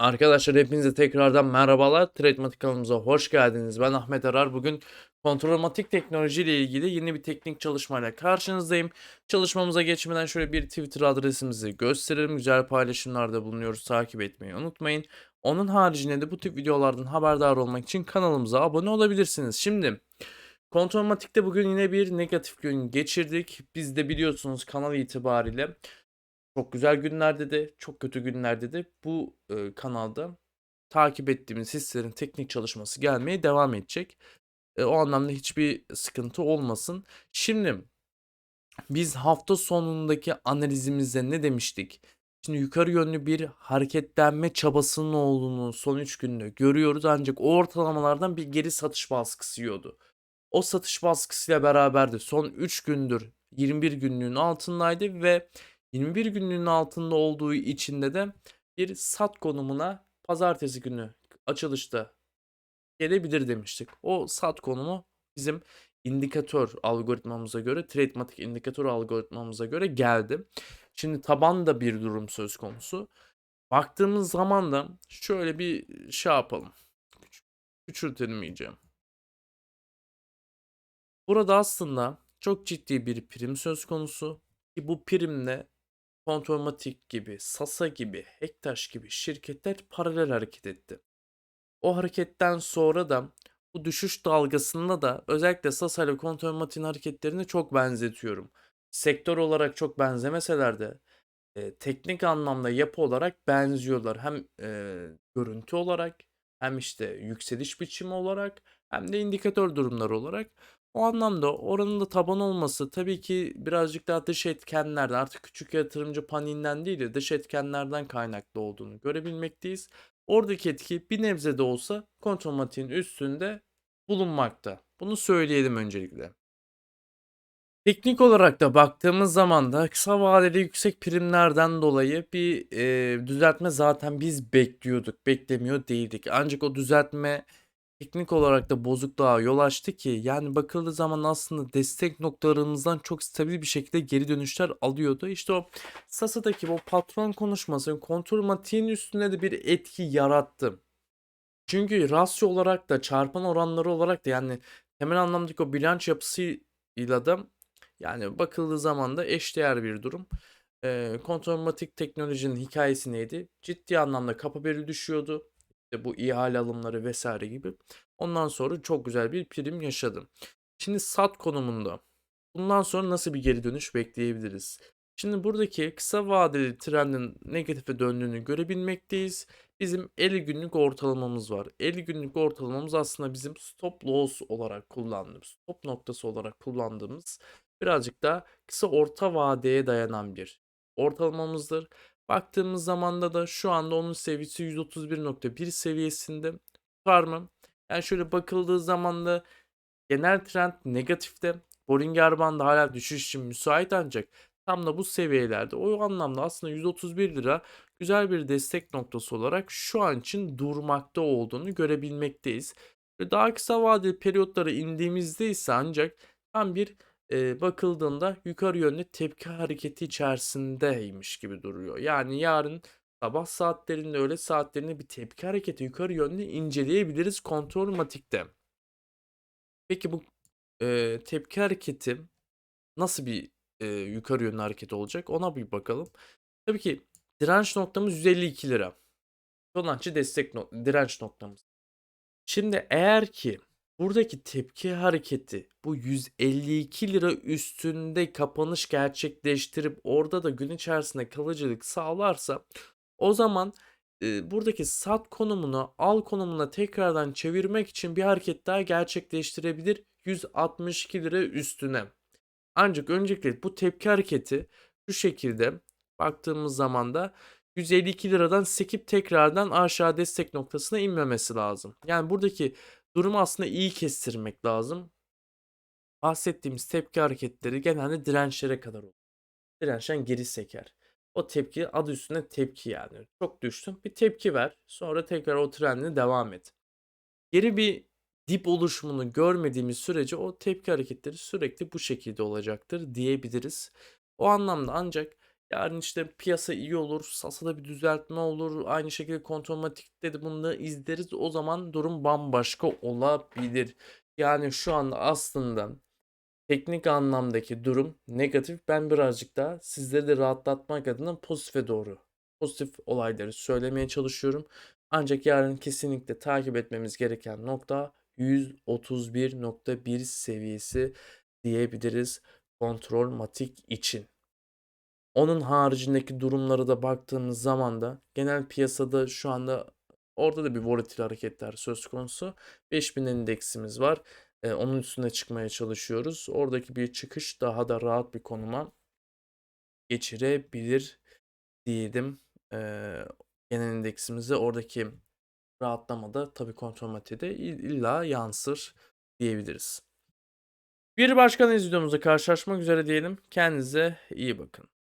Arkadaşlar hepinize tekrardan merhabalar. Tradematik kanalımıza hoş geldiniz. Ben Ahmet Arar. Bugün kontrolmatik teknoloji ile ilgili yeni bir teknik çalışmayla karşınızdayım. Çalışmamıza geçmeden şöyle bir Twitter adresimizi gösterelim. Güzel paylaşımlarda bulunuyoruz. Takip etmeyi unutmayın. Onun haricinde de bu tip videolardan haberdar olmak için kanalımıza abone olabilirsiniz. Şimdi kontrolmatikte bugün yine bir negatif gün geçirdik. Biz de biliyorsunuz kanal itibariyle çok güzel günlerde de, çok kötü günlerde de bu, eee, kanalda takip ettiğimiz hisselerin teknik çalışması gelmeye devam edecek. Eee, o anlamda hiçbir sıkıntı olmasın. Şimdi biz hafta sonundaki analizimizde ne demiştik? Şimdi yukarı yönlü bir hareketlenme çabasının olduğunu son 3 günde görüyoruz ancak o ortalamalardan bir geri satış baskısı yiyordu. O satış baskısıyla beraber de son 3 gündür 21 günlüğün altındaydı ve 21 günlüğün altında olduğu içinde de bir sat konumuna pazartesi günü açılışta gelebilir demiştik. O sat konumu bizim indikatör algoritmamıza göre, Tradematik indikatör algoritmamıza göre geldi. Şimdi tabanda bir durum söz konusu. Baktığımız zaman da şöyle bir şey yapalım. Küç- Küçültelim iyice. Burada aslında çok ciddi bir prim söz konusu ki bu primle Kontrolmatik gibi, Sasa gibi, Hektaş gibi şirketler paralel hareket etti. O hareketten sonra da bu düşüş dalgasında da özellikle Sasa ile Kontrolmatik'in hareketlerini çok benzetiyorum. Sektör olarak çok benzemeseler de e, teknik anlamda yapı olarak benziyorlar. Hem e, görüntü olarak hem işte yükseliş biçimi olarak hem de indikatör durumları olarak. O anlamda oranın da taban olması tabii ki birazcık daha dış etkenlerden artık küçük yatırımcı paniğinden değil de dış etkenlerden kaynaklı olduğunu görebilmekteyiz. Oradaki etki bir nebze de olsa kontrol üstünde bulunmakta. Bunu söyleyelim öncelikle. Teknik olarak da baktığımız zaman da kısa vadeli yüksek primlerden dolayı bir e, düzeltme zaten biz bekliyorduk, beklemiyor değildik. Ancak o düzeltme teknik olarak da bozukluğa yol açtı ki yani bakıldığı zaman aslında destek noktalarımızdan çok stabil bir şekilde geri dönüşler alıyordu. İşte o Sasa'daki o patron konuşması kontrol matiğin üstünde de bir etki yarattı. Çünkü rasyo olarak da çarpan oranları olarak da yani temel anlamdaki o bilanç yapısıyla da yani bakıldığı zaman da eşdeğer bir durum. Eee kontrolmatik teknolojinin hikayesi neydi? Ciddi anlamda kapı beri düşüyordu. İşte bu ihale alımları vesaire gibi. Ondan sonra çok güzel bir prim yaşadım. Şimdi sat konumunda. Bundan sonra nasıl bir geri dönüş bekleyebiliriz? Şimdi buradaki kısa vadeli trendin negatife döndüğünü görebilmekteyiz. Bizim 50 günlük ortalamamız var. 50 günlük ortalamamız aslında bizim stop loss olarak kullandığımız, stop noktası olarak kullandığımız birazcık daha kısa orta vadeye dayanan bir ortalamamızdır. Baktığımız zamanda da şu anda onun seviyesi 131.1 seviyesinde. Tutar mı? Yani şöyle bakıldığı zaman da genel trend negatifte. Bollinger bandı hala düşüş için müsait ancak tam da bu seviyelerde o anlamda aslında 131 lira güzel bir destek noktası olarak şu an için durmakta olduğunu görebilmekteyiz. Ve daha kısa vadeli periyotlara indiğimizde ise ancak tam bir e, bakıldığında yukarı yönlü tepki hareketi içerisindeymiş gibi duruyor. Yani yarın sabah saatlerinde öğle saatlerinde bir tepki hareketi yukarı yönlü inceleyebiliriz kontrol matikte. Peki bu e, tepki hareketi nasıl bir e, yukarı yönlü hareket olacak ona bir bakalım. Tabii ki direnç noktamız 152 lira. Dolançı destek no direnç noktamız. Şimdi eğer ki Buradaki tepki hareketi bu 152 lira üstünde kapanış gerçekleştirip orada da gün içerisinde kalıcılık sağlarsa o zaman e, buradaki sat konumunu al konumuna tekrardan çevirmek için bir hareket daha gerçekleştirebilir 162 lira üstüne. Ancak öncelikle bu tepki hareketi şu şekilde baktığımız zaman da 152 liradan sekip tekrardan aşağı destek noktasına inmemesi lazım. Yani buradaki Durumu aslında iyi kestirmek lazım. Bahsettiğimiz tepki hareketleri genelde dirençlere kadar olur. Dirençten geri seker. O tepki adı üstünde tepki yani. Çok düştün bir tepki ver. Sonra tekrar o trendine devam et. Geri bir dip oluşumunu görmediğimiz sürece o tepki hareketleri sürekli bu şekilde olacaktır diyebiliriz. O anlamda ancak Yarın işte piyasa iyi olur, Sasa'da bir düzeltme olur, aynı şekilde Kontrolmatik'te de bunu izleriz. O zaman durum bambaşka olabilir. Yani şu anda aslında teknik anlamdaki durum negatif. Ben birazcık daha sizleri de rahatlatmak adına pozitife doğru, pozitif olayları söylemeye çalışıyorum. Ancak yarın kesinlikle takip etmemiz gereken nokta 131.1 seviyesi diyebiliriz Kontrolmatik için. Onun haricindeki durumlara da baktığımız zaman da genel piyasada şu anda orada da bir volatil hareketler söz konusu. 5000 endeksimiz var. Ee, onun üstüne çıkmaya çalışıyoruz. Oradaki bir çıkış daha da rahat bir konuma geçirebilir diyelim. Ee, genel endeksimize oradaki rahatlamada tabii kontrolmatiğe illa yansır diyebiliriz. Bir başka analiz videomuzda karşılaşmak üzere diyelim. Kendinize iyi bakın.